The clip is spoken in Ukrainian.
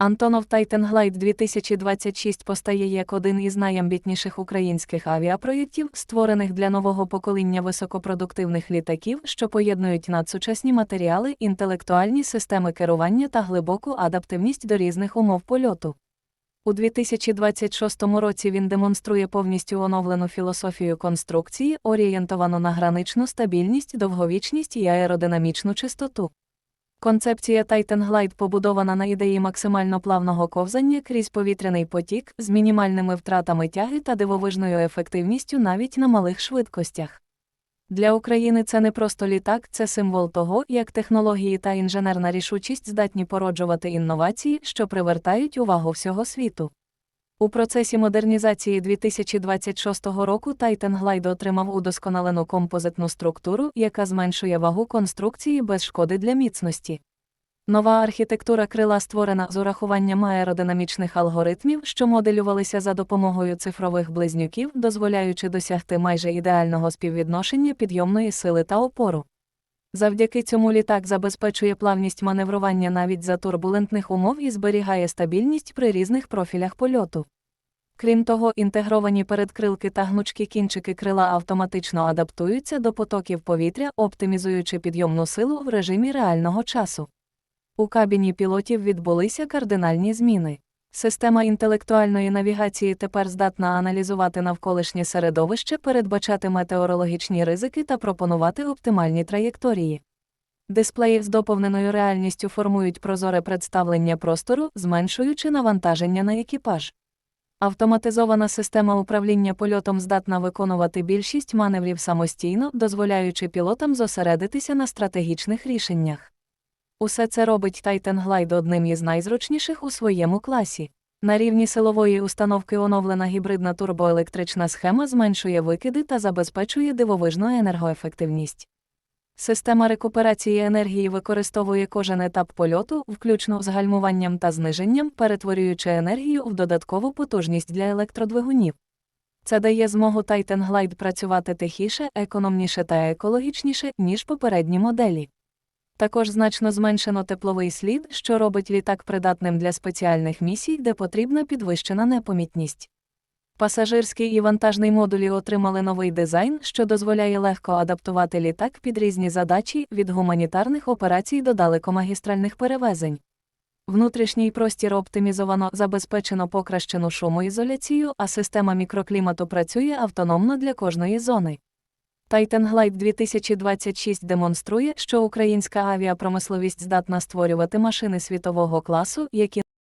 Антонов Glide 2026 постає як один із найамбітніших українських авіапроєктів, створених для нового покоління високопродуктивних літаків, що поєднують надсучасні матеріали, інтелектуальні системи керування та глибоку адаптивність до різних умов польоту. У 2026 році він демонструє повністю оновлену філософію конструкції, орієнтовану на граничну стабільність, довговічність і аеродинамічну чистоту. Концепція Titan Glide побудована на ідеї максимально плавного ковзання крізь повітряний потік з мінімальними втратами тяги та дивовижною ефективністю навіть на малих швидкостях. Для України це не просто літак, це символ того, як технології та інженерна рішучість здатні породжувати інновації, що привертають увагу всього світу. У процесі модернізації 2026 року Titan Glide отримав удосконалену композитну структуру, яка зменшує вагу конструкції без шкоди для міцності. Нова архітектура крила створена з урахуванням аеродинамічних алгоритмів, що моделювалися за допомогою цифрових близнюків, дозволяючи досягти майже ідеального співвідношення підйомної сили та опору. Завдяки цьому літак забезпечує плавність маневрування навіть за турбулентних умов і зберігає стабільність при різних профілях польоту. Крім того, інтегровані передкрилки та гнучкі кінчики крила автоматично адаптуються до потоків повітря, оптимізуючи підйомну силу в режимі реального часу. У кабіні пілотів відбулися кардинальні зміни. Система інтелектуальної навігації тепер здатна аналізувати навколишнє середовище, передбачати метеорологічні ризики та пропонувати оптимальні траєкторії. Дисплеї з доповненою реальністю формують прозоре представлення простору, зменшуючи навантаження на екіпаж. Автоматизована система управління польотом здатна виконувати більшість маневрів самостійно, дозволяючи пілотам зосередитися на стратегічних рішеннях. Усе це робить Titan Glide одним із найзручніших у своєму класі. На рівні силової установки оновлена гібридна турбоелектрична схема зменшує викиди та забезпечує дивовижну енергоефективність. Система рекуперації енергії використовує кожен етап польоту, включно з гальмуванням та зниженням, перетворюючи енергію в додаткову потужність для електродвигунів. Це дає змогу Titan Glide працювати тихіше, економніше та екологічніше, ніж попередні моделі. Також значно зменшено тепловий слід, що робить літак придатним для спеціальних місій, де потрібна підвищена непомітність. Пасажирський і вантажний модулі отримали новий дизайн, що дозволяє легко адаптувати літак під різні задачі від гуманітарних операцій до далекомагістральних перевезень. Внутрішній простір оптимізовано забезпечено покращену шумоізоляцію, а система мікроклімату працює автономно для кожної зони. Titan Glide 2026 демонструє, що українська авіапромисловість здатна створювати машини світового класу, які